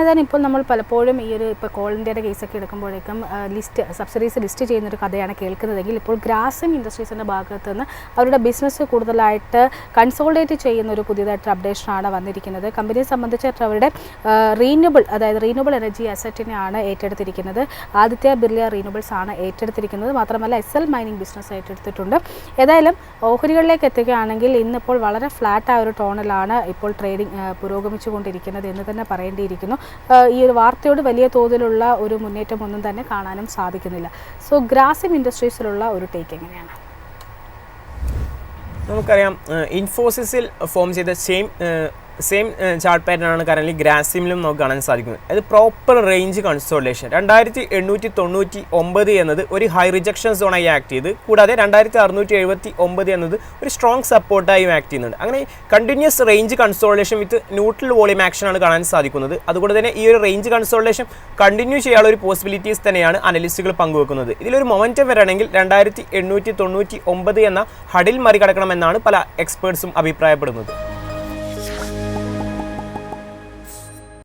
ഏതായാലും ഇപ്പോൾ നമ്മൾ പലപ്പോഴും ഈ ഒരു ഇപ്പോൾ കോൾ ഇന്ത്യയുടെ കേസൊക്കെ എടുക്കുമ്പോഴേക്കും ലിസ്റ്റ് സബ്സിഡീസ് ലിസ്റ്റ് ചെയ്യുന്ന ഒരു കഥയാണ് കേൾക്കുന്നതെങ്കിൽ ഇപ്പോൾ ഗ്രാസിം ഇൻഡസ്ട്രീസിന്റെ ഭാഗത്ത് നിന്ന് അവരുടെ ബിസിനസ് കൂടുതലായിട്ട് കൺസോൾഡേറ്റ് ചെയ്യുന്ന ഒരു പുതിയതായിട്ട് അപ്ഡേഷനാണ് വന്നിരിക്കുന്നത്. കമ്പനിയെ സംബന്ധിച്ചിട്ട് അവരുടെ റീന്യൂബിൾ അതായത് റീന്യൂബിൾ എനർജി അസറ്റിനെയാണ് ഏറ്റെടുത്തിരിക്കുന്നത്. ആദിത്യ ബിർല റീന്യൂബിൾസ് ആണ് ഏറ്റെടുത്തിരിക്കുന്നത്. മാത്രമല്ല എസ് എൽ മൈനിങ് ബിസിനസ് ഏറ്റെടുത്തിട്ടുണ്ട്. ഏതായാലും ഓഹരികളിലേക്ക് എത്തുകയാണെങ്കിൽ ഇന്നിപ്പോൾ വളരെ ഫ്ലാറ്റ് ആയ ഒരു ടോണിലാണ് ഇപ്പോൾ ട്രേഡിംഗ് പുരോഗമിച്ചുകൊണ്ടിരിക്കുന്നത് എന്ന് തന്നെ പറയേണ്ടിയിരിക്കുന്നു. ആ, ഈ ഒരു വാർത്തയോട് വലിയ തോതിലുള്ള ഒരു മുന്നേറ്റം ഒന്നും തന്നെ കാണാനും സാധിക്കുന്നില്ല. സോ ഗ്രാസിം ഇൻഡസ്ട്രീസിലുള്ള ഒരു ടേക്ക് എങ്ങനെയാണ്? നമുക്കറിയാം ഇൻഫോസിസിൽ ഫോം ചെയ്ത സെയിം സെയിം ചാർട്ട് പാറ്റേൺ ആണ് കറന്റ് ഗ്രാസിമിലും നമുക്ക് കാണാൻ സാധിക്കുന്നത്. അത് പ്രോപ്പർ റേഞ്ച് കൺസോൾട്ടേഷൻ രണ്ടായിരത്തി എണ്ണൂറ്റി തൊണ്ണൂറ്റി ഒമ്പത് എന്നത് ഒരു ഹൈ റിജക്ഷൻ സോണായി ആക്ട് ചെയ്ത് കൂടാതെ രണ്ടായിരത്തി അറുന്നൂറ്റി എഴുപത്തി ഒമ്പത് എന്നത് ഒരു സ്ട്രോങ് സപ്പോർട്ടായും ആക്ട് ചെയ്യുന്നുണ്ട്. അങ്ങനെ continues range consolidation with neutral volume action ആണ് കാണാൻ സാധിക്കുന്നത്. അതുകൊണ്ട് തന്നെ ഈ ഒരു റേഞ്ച് കൺസോൾട്ടേഷൻ കണ്ടിന്യൂ ചെയ്യാനുള്ള ഒരു പോസിബിലിറ്റീസ് തന്നെയാണ് അനലിസ്റ്റുകൾ പങ്കുവെക്കുന്നത്. ഇതിലൊരു മൊമെന്റം വരണമെങ്കിൽ രണ്ടായിരത്തി എണ്ണൂറ്റി തൊണ്ണൂറ്റി ഒമ്പത് എന്ന ഹഡിൽ മറികടക്കണമെന്നാണ് പല എക്സ്പേർട്സും അഭിപ്രായപ്പെടുന്നത്.